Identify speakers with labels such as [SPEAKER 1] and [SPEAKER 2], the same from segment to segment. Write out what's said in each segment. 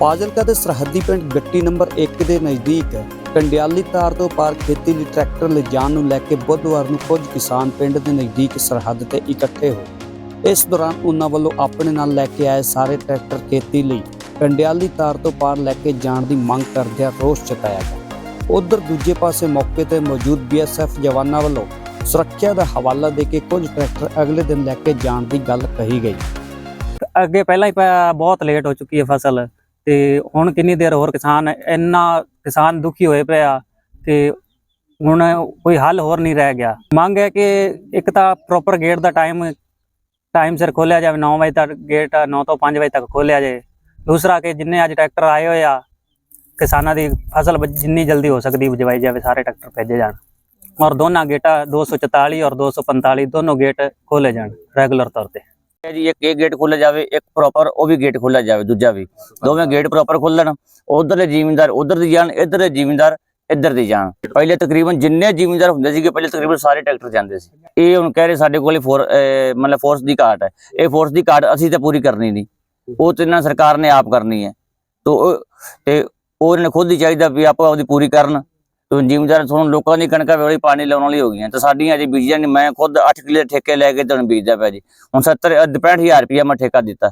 [SPEAKER 1] ਫਾਜ਼ਿਲਕਾ ਦੇ ਸਰਹੱਦੀ ਪਿੰਡ ਗੱਟੀ ਨੰਬਰ 1 ਦੇ ਨਜ਼ਦੀਕ ਕੰਡਿਆਲੀ ਤਾਰ ਤੋਂ ਪਾਰ ਖੇਤੀ ਲਈ ਟਰੈਕਟਰ ਲਿਜਾਣ ਨੂੰ ਲੈ ਕੇ ਬੁੱਧਵਾਰ ਨੂੰ ਕੁਝ ਕਿਸਾਨ ਪਿੰਡ ਦੇ ਨਜ਼ਦੀਕ ਸਰਹੱਦ ਤੇ ਇਕੱਠੇ ਹੋਏ। ਇਸ ਦੌਰਾਨ ਉਹਨਾਂ ਵੱਲੋਂ ਆਪਣੇ ਨਾਲ ਲੈ ਕੇ ਆਏ ਸਾਰੇ ਟਰੈਕਟਰ ਖੇਤੀ ਲਈ ਕੰਡਿਆਲੀ ਤਾਰ ਤੋਂ ਪਾਰ ਲੈ ਕੇ ਜਾਣ ਦੀ ਮੰਗ ਕਰਦਿਆਂ ਰੋਸ ਜਤਾਇਆ ਗਿਆ। ਉਧਰ ਦੂਜੇ ਪਾਸੇ ਮੌਕੇ ਤੇ ਮੌਜੂਦ ਬੀਐਸਐਫ ਜਵਾਨਾਂ ਵੱਲੋਂ ਸੁਰੱਖਿਆ ਦਾ ਹਵਾਲਾ ਦੇ ਕੇ ਕੁਝ ਟਰੈਕਟਰ ਅਗਲੇ ਦਿਨ ਲੈ ਕੇ ਜਾਣ ਦੀ ਗੱਲ ਕਹੀ ਗਈ।
[SPEAKER 2] ਅੱਗੇ ਪਹਿਲਾਂ ਹੀ ਪ- ਬਹੁਤ ਲੇਟ ਹੋ ਚੁੱਕੀ ਹੈ ਫਸਲ। ਤੇ ਹੁਣ ਕਿੰਨੀ ਦੇਰ ਹੋਰ ਕਿਸਾਨ ਇੰਨਾ ਕਿਸਾਨ ਦੁਖੀ ਹੋਏ ਪਿਆ ਕਿ ਹੁਣ ਕੋਈ ਹੱਲ ਹੋਰ ਨਹੀਂ ਰਹਿ ਗਿਆ। ਮੰਗ ਹੈ ਕਿ ਇੱਕ ਤਾਂ ਪ੍ਰੋਪਰ ਗੇਟ ਦਾ ਟਾਈਮ ਟਾਈਮ ਸਿਰ ਖੋਲਿਆ ਜਾਵੇ 9 ਵਜੇ ਤੱਕ ਗੇਟ 9 ਤੋਂ 5 ਵਜੇ ਤੱਕ ਖੋਲਿਆ ਜਾਏ। ਦੂਸਰਾ ਕਿ ਜਿੰਨੇ ਅੱਜ ਟਰੈਕਟਰ ਆਏ ਹੋਏ ਆ, ਕਿਸਾਨਾਂ ਦੀ ਫਸਲ ਜਿੰਨੀ ਜਲਦੀ ਹੋ ਸਕਦੀ ਵਜਵਾਈ ਜਾਵੇ, ਸਾਰੇ ਟਰੈਕਟਰ ਭੇਜੇ ਜਾਣ। ਔਰ ਦੋਨਾਂ ਗੇਟਾਂ 244 ਔਰ 245 ਦੋਨੋਂ ਗੇਟ ਖੋਲੇ ਜਾਣ ਰੈਗੂਲਰ ਤੌਰ ਤੇ।
[SPEAKER 3] ਹੈ ਜੀ, ਇੱਕ ਇਹ ਗੇਟ ਖੋਲ੍ਹਿਆ ਜਾਵੇ, ਇੱਕ ਪ੍ਰੋਪਰ ਉਹ ਵੀ ਗੇਟ ਖੋਲ੍ਹਿਆ ਜਾਵੇ, ਦੂਜਾ ਵੀ। ਦੋਵੇਂ ਗੇਟ ਪ੍ਰੋਪਰ ਖੋਲਣ ਉਧਰਲੇ ਜ਼ਿਮੀਂਦਾਰ ਉਧਰ ਦੀ ਜਾਣ, ਇਧਰਲੇ ਜ਼ਿਮੀਂਦਾਰ ਇੱਧਰ ਦੀ ਜਾਣ। ਪਹਿਲੇ ਤਕਰੀਬਨ ਜਿੰਨੇ ਜ਼ਿਮੀਂਦਾਰ ਹੁੰਦੇ ਸੀਗੇ, ਪਹਿਲੇ ਤਕਰੀਬਨ ਸਾਰੇ ਟਰੈਕਟਰ ਜਾਂਦੇ ਸੀ। ਇਹ ਹੁਣ ਕਹਿ ਰਹੇ ਸਾਡੇ ਕੋਲੇ ਫੋਰ ਮਤਲਬ ਫੋਰਸ ਦੀ ਘਾਟ ਹੈ। ਇਹ ਫੋਰਸ ਦੀ ਘਾਟ ਅਸੀਂ ਤਾਂ ਪੂਰੀ ਕਰਨੀ ਨਹੀਂ। ਉਹ ਤੇ ਇਹਨਾਂ ਸਰਕਾਰ ਨੇ ਆਪ ਕਰਨੀ ਹੈ। ਤੋ, ਉਹ- ਤੇ ਉਹ ਨੇ ਖੁਦ ਹੀ ਚਾਹੀਦਾ ਵੀ ਆਪਾਂ ਉਹਦੀ ਪੂਰੀ ਕਰਨ। ਜ਼ਿਮੀਂਦਾਰ, ਤੁਹਾਨੂੰ ਲੋਕਾਂ ਦੀ ਕਣਕਾਂ ਵੇਲੇ ਪਾਣੀ ਲਾਉਣ ਵਾਲੀ ਹੋ ਗਈਆਂ। ਤੇ ਸਾਡੀਆਂ ਅਜੇ ਬੀਜੀਆਂ ਨਹੀਂ। ਮੈਂ ਖੁਦ 8 ਕਿੱਲੇ ਠੇਕੇ ਲੈ ਕੇ ਤੁਹਾਨੂੰ ਬੀਜਦਾ ਪਿਆ ਜੀ। ਹੁਣ 70 65000 ਰੁਪਇਆ ਮੈਂ ਠੇਕਾ ਦਿੱਤਾ।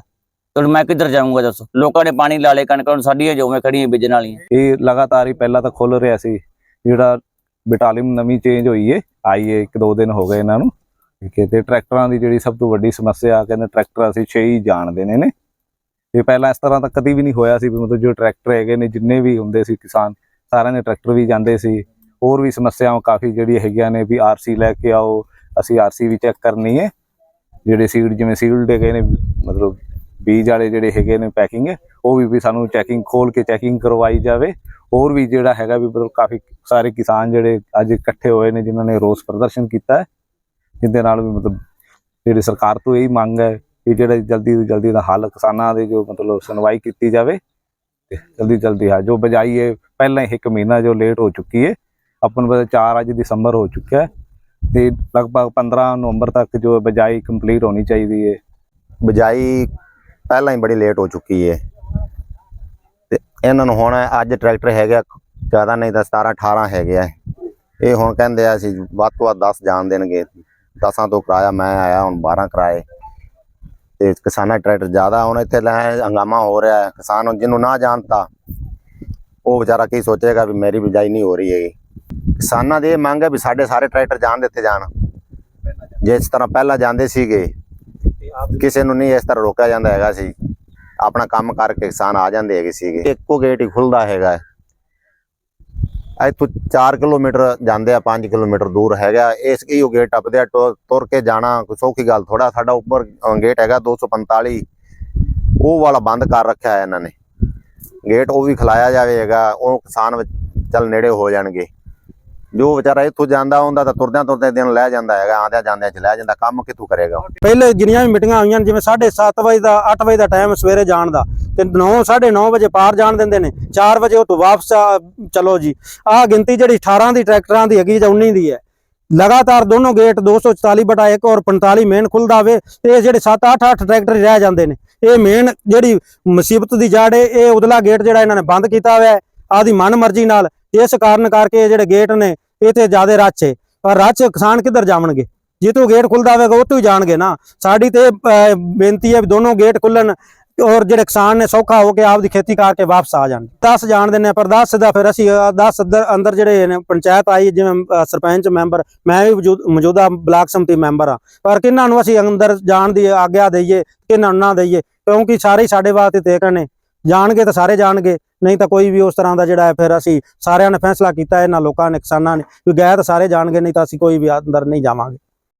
[SPEAKER 3] ਤੇ ਮੈਂ ਕਿੱਧਰ ਜਾਊਂਗਾ ਦੱਸੋ? ਲੋਕਾਂ ਨੇ ਪਾਣੀ ਲਾ ਲੇ ਕਣਕਾਂ ਹੁਣ ਸਾਡੀਆਂ ਜੋਵੇਂ ਖੜੀਆਂ ਬੀਜਣ ਵਾਲੀਆਂ।
[SPEAKER 4] ਇਹ ਲਗਾਤਾਰ ਹੀ ਪਹਿਲਾਂ ਤਾਂ ਖੁੱਲ ਰਿਹਾ ਸੀ। ਜਿਹੜਾ ਬਟਾਲੀਅਨ ਨਵੀਂ ਚੇਂਜ ਹੋਈ ਏ, ਆਈ ਏ, ਇੱਕ ਦੋ ਦਿਨ ਹੋ ਗਏ ਇਹਨਾਂ ਨੂੰ। ਠੀਕ ਹੈ ਤੇ ਟਰੈਕਟਰਾਂ ਦੀ ਜਿਹੜੀ ਸਭ ਤੋਂ ਵੱਡੀ ਸਮੱਸਿਆ ਕਹਿੰਦੇ ਟਰੈਕਟਰ ਅਸੀਂ 6 ਹੀ ਜਾਣਦੇ ਨੇ ਨੇ ਇਹ ਪਹਿਲਾਂ ਇਸ ਤਰ੍ਹਾਂ ਤਾਂ ਕਦੀ ਵੀ ਨਹੀਂ ਹੋਇਆ ਸੀ ਵੀ ਮਤਲਬ ਜੋ ਟਰੈਕਟਰ ਹੈਗੇ ਨੇ, ਜਿੰਨੇ ਵੀ ਹੁੰਦੇ ਸੀ ਕਿਸਾਨ ਸਾਰਿਆਂ ਦੇ ਟਰੈਕਟਰ ਵੀ ਜਾਂਦੇ ਸੀ। ਹੋਰ ਵੀ ਸਮੱਸਿਆਵਾਂ ਕਾਫੀ ਜਿਹੜੀ ਹੈਗੀਆਂ ਨੇ ਵੀ ਆਰਸੀ ਲੈ ਕੇ ਆਓ, ਅਸੀਂ ਆਰਸੀ ਵੀ ਚੈੱਕ ਕਰਨੀ ਹੈ। ਜਿਹੜੇ ਸੀਡ ਜਿਵੇਂ ਸੀਲਡ ਹੈਗੇ ਨੇ, ਮਤਲਬ ਬੀਜ ਵਾਲੇ ਜਿਹੜੇ ਹੈਗੇ ਨੇ ਪੈਕਿੰਗ ਉਹ ਵੀ ਵੀ ਸਾਨੂੰ ਚੈਕਿੰਗ ਖੋਲ ਕੇ ਚੈਕਿੰਗ ਕਰਵਾਈ ਜਾਵੇ। ਹੋਰ ਵੀ ਜਿਹੜਾ ਹੈਗਾ ਵੀ ਮਤਲਬ ਕਾਫੀ ਸਾਰੇ ਕਿਸਾਨ ਜਿਹੜੇ ਅੱਜ ਇਕੱਠੇ ਹੋਏ ਨੇ, ਜਿਨ੍ਹਾਂ ਨੇ ਰੋਸ ਪ੍ਰਦਰਸ਼ਨ ਕੀਤਾ ਹੈ, ਜਿਹਦੇ ਨਾਲ ਵੀ ਮਤਲਬ ਜਿਹੜੀ ਸਰਕਾਰ ਤੋਂ ਇਹੀ ਮੰਗ ਹੈ ਕਿ ਜਿਹੜਾ ਜਲਦੀ ਤੋਂ ਜਲਦੀ ਦਾ ਹੱਲ ਕਿਸਾਨਾਂ ਦੇ ਜੋ ਮਤਲਬ ਸੁਣਵਾਈ ਕੀਤੀ ਜਾਵੇ। ਤੇ ਜਲਦੀ ਜਲਦੀ ਹੈ ਜੋ ਬਜਾਈ ਹੈ ਪਹਿਲਾਂ ਹੀ ਇੱਕ ਮਹੀਨਾ ਜੋ ਲੇਟ ਹੋ ਚੁੱਕੀ ਹੈ ਆਪਾਂ ਨੂੰ ਪਤਾ 4 ਅੱਜ ਦਸੰਬਰ ਹੋ ਚੁੱਕਿਆ ਤੇ ਲਗਭਗ 15 ਨਵੰਬਰ ਤੱਕ ਜੋ ਬਜਾਈ ਕੰਪਲੀਟ ਹੋਣੀ ਚਾਹੀਦੀ ਹੈ
[SPEAKER 5] ਬਜਾਈ ਪਹਿਲਾਂ ਹੀ ਬੜੀ ਲੇਟ ਹੋ ਚੁੱਕੀ ਹੈ ਤੇ ਇਹਨਾਂ ਨੂੰ ਹੁਣ ਅੱਜ ਟਰੈਕਟਰ ਹੈਗਾ, ਜ਼ਿਆਦਾ ਨਹੀਂ ਤਾਂ 17 18 ਹੈਗੇ ਆ। ਇਹ ਹੁਣ ਕਹਿੰਦੇ ਆ ਅਸੀਂ ਵੱਧ ਤੋਂ ਵੱਧ 10 ਜਾਣ ਦੇਣਗੇ। 10ਾਂ ਤੋਂ ਕਰਾਇਆ ਮੈਂ ਆਇਆ, ਹੁਣ 12 ਕਰਾਏ। ਤੇ ਕਿਸਾਨਾਂ ਟਰੈਕਟਰ ਜ਼ਿਆਦਾ ਹੁਣ ਇੱਥੇ ਲੈ ਹੰਗਾਮਾ ਹੋ ਰਿਹਾ ਹੈ। ਕਿਸਾਨ ਜਿਹਨੂੰ ਨਾ ਜਾਣਤਾ ਉਹ ਵਿਚਾਰਾ ਕੀ ਸੋਚੇਗਾ ਵੀ ਮੇਰੀ ਬਿਜਾਈ ਨਹੀਂ ਹੋ ਰਹੀ ਹੈਗੀ। ਕਿਸਾਨਾਂ ਦੀ ਇਹ ਮੰਗ ਹੈ ਵੀ ਸਾਡੇ ਸਾਰੇ ਟਰੈਕਟਰ ਜਾਣ ਦਿੱਤੇ ਜਾਣ। ਜੇ ਇਸ ਤਰ੍ਹਾਂ ਪਹਿਲਾਂ ਜਾਂਦੇ ਸੀਗੇ, ਕਿਸੇ ਨੂੰ ਨਹੀਂ ਇਸ ਤਰ੍ਹਾਂ ਰੋਕਿਆ ਜਾਂਦਾ ਹੈਗਾ ਸੀ। ਆਪਣਾ ਕੰਮ ਕਰਕੇ ਕਿਸਾਨ ਆ ਜਾਂਦੇ ਹੈਗੇ ਸੀਗੇ। ਇੱਕੋ ਗੇਟ ਹੀ ਖੁੱਲਦਾ ਹੈਗਾ ਇੱਥੋਂ 4 ਕਿਲੋਮੀਟਰ ਜਾਂਦੇ ਆ 5 ਕਿਲੋਮੀਟਰ ਦੂਰ ਹੈਗਾ। ਇਸ ਕੀ ਉਹ ਗੇਟ ਟੱਪਦੇ ਆ ਟੁਰ- ਤੁਰ ਕੇ ਜਾਣਾ ਸੌਖੀ ਗੱਲ ਥੋੜਾ ਸਾਡਾ ਉੱਪਰ ਗੇਟ ਹੈਗਾ 245 ਉਹ ਵਾਲਾ ਬੰਦ ਕਰ ਰੱਖਿਆ ਹੈ ਇਹਨਾਂ ਨੇ। ਗੇਟ ਉਹ ਵੀ ਖਲਾਇਆ ਜਾਵੇਗਾ। ਉਹ ਕਿਸਾਨ ਚੱਲ ਨੇੜੇ ਹੋ ਜਾਣਗੇ। ਜੋ ਵਿਚਾਰਾ ਇੱਥੋਂ ਜਾਂਦਾ ਹੁੰਦਾ ਤਾਂ ਤੁਰਦਿਆਂ ਤੁਰਦਿਆਂ ਦਿਨ ਲੈ ਜਾਂਦਾ ਹੈਗਾ, ਆਂਦਿਆਂ ਜਾਂਦਿਆਂ ਚ ਲੈ ਜਾਂਦਾ, ਕੰਮ ਕਿੱਥੋਂ ਕਰੇਗਾ
[SPEAKER 6] ਪਹਿਲੇ ਜਿੰਨੀਆਂ ਵੀ ਮੀਟਿੰਗਾਂ ਹੋਈਆਂ ਜਿਵੇਂ 7:30 ਵਜੇ ਦਾ 8 ਵਜੇ ਦਾ ਟਾਈਮ ਸਵੇਰੇ ਜਾਣ ਦਾ, ਤੇ 9 9:30 ਵਜੇ ਪਾਰ ਜਾਣ ਦਿੰਦੇ ਨੇ 4 ਵਜੇ ਉਹ ਤੋਂ ਵਾਪਸ ਚਲੋ ਜੀ। ਆਹ ਗਿਣਤੀ ਜਿਹੜੀ 18 ਦੀ, ਟਰੈਕਟਰਾਂ ਦੀ ਹੈਗੀ, ਜਾਂ 19 ਦੀ ਹੈ। ਲਗਾਤਾਰ ਦੋਨੋਂ ਗੇਟ 244 ਬਟਾ 1 ਔਰ 45 ਮੇਨ ਖੁੱਲਦਾ ਵੇ ਤੇ ਇਹ ਜਿਹੜੇ 7 8 8 ਟਰੈਕਟਰ ਰਹਿ ਜਾਂਦੇ ਨੇ। ਇਹ ਮੇਨ ਜਿਹੜੀ ਮੁਸੀਬਤ ਦੀ ਜੜ ਹੈ, ਇਹ ਉਦਲਾ ਗੇਟ ਜਿਹੜਾ ਇਹਨਾਂ ਨੇ ਬੰਦ ਕੀਤਾ ਹੋਇਆ ਹੈ, ਆਦੀ ਮਨ ਮਰਜ਼ੀ ਨਾਲ ਇਸ ਕਾਰਨ ਕਰਕੇ ਇਹ ਜਿਹੜੇ ਗੇਟ ਨੇ ਇਹ ਤੇ ਜ਼ਿਆਦਾ ਰੱਛ ਹੈ ਪਰ ਰੱਛ ਕਿਸਾਨ ਕਿੱਧਰ ਜਾਵਣਗੇ? ਤੂੰ ਗੇਟ ਖੁੱਲਦਾ ਹੋਵੇਗਾ ਉੱਥੋਂ ਹੀ ਜਾਣਗੇ ਨਾ। ਸਾਡੀ ਤੇ ਅਹ, ਬੇਨਤੀ ਹੈ ਵੀ ਦੋਨੋਂ ਗੇਟ ਖੁੱਲਣ ਔਰ ਜਿਹੜੇ ਕਿਸਾਨ ਨੇ ਸੌਖਾ ਹੋ ਕੇ ਆਪ ਦੀ ਖੇਤੀ ਕਰਕੇ ਵਾਪਸ ਆ ਜਾਣ। 10 ਜਾਣ ਦਿੰਦੇ ਪਰ 10 ਦਾ ਫਿਰ ਅਸੀਂ 10 ਅੰਦਰ ਜਿਹੜੇ ਨੇ ਪੰਚਾਇਤ ਆਈ ਜਿਵੇਂ ਸਰਪੰਚ ਮੈਂਬਰ ਮੈਂ ਵੀ ਮੌਜੂਦ- ਮੌਜੂਦਾ ਬਲਾਕ ਸੰਮਤੀ ਮੈਂਬਰ ਆ। ਪਰ ਕਿਹਨਾਂ ਨੂੰ ਅਸੀਂ ਅੰਦਰ ਜਾਣ ਦੀ ਆਗਿਆ ਦਈਏ ਕਿਹਨਾਂ ਨੂੰ ਨਾ ਦਈਏ ਕਿਉਂਕਿ ਸਾਰੇ ਸਾਡੇ ਵਾਸਤੇ ਤੇਕਣ ਨੇ। ਜਾਣਗੇ ਤਾਂ ਸਾਰੇ ਜਾਣਗੇ, ਨਹੀਂ ਤਾਂ ਕੋਈ ਵੀ ਉਸ ਤਰ੍ਹਾਂ ਦਾ ਜਿਹੜਾ ਹੈ ਫਿਰ ਅਸੀਂ ਸਾਰਿਆਂ ਨੇ ਫੈਸਲਾ ਕੀਤਾ, ਇਹਨਾਂ ਲੋਕਾਂ ਨੇ ਕਿਸਾਨਾਂ ਨੇ ਕਿ ਗਏ ਤਾਂ ਸਾਰੇ ਜਾਣਗੇ, ਨਹੀਂ ਤਾਂ ਅਸੀਂ ਕੋਈ ਵੀ ਅੰਦਰ ਨਹੀਂ ਜਾਵਾਂਗੇ।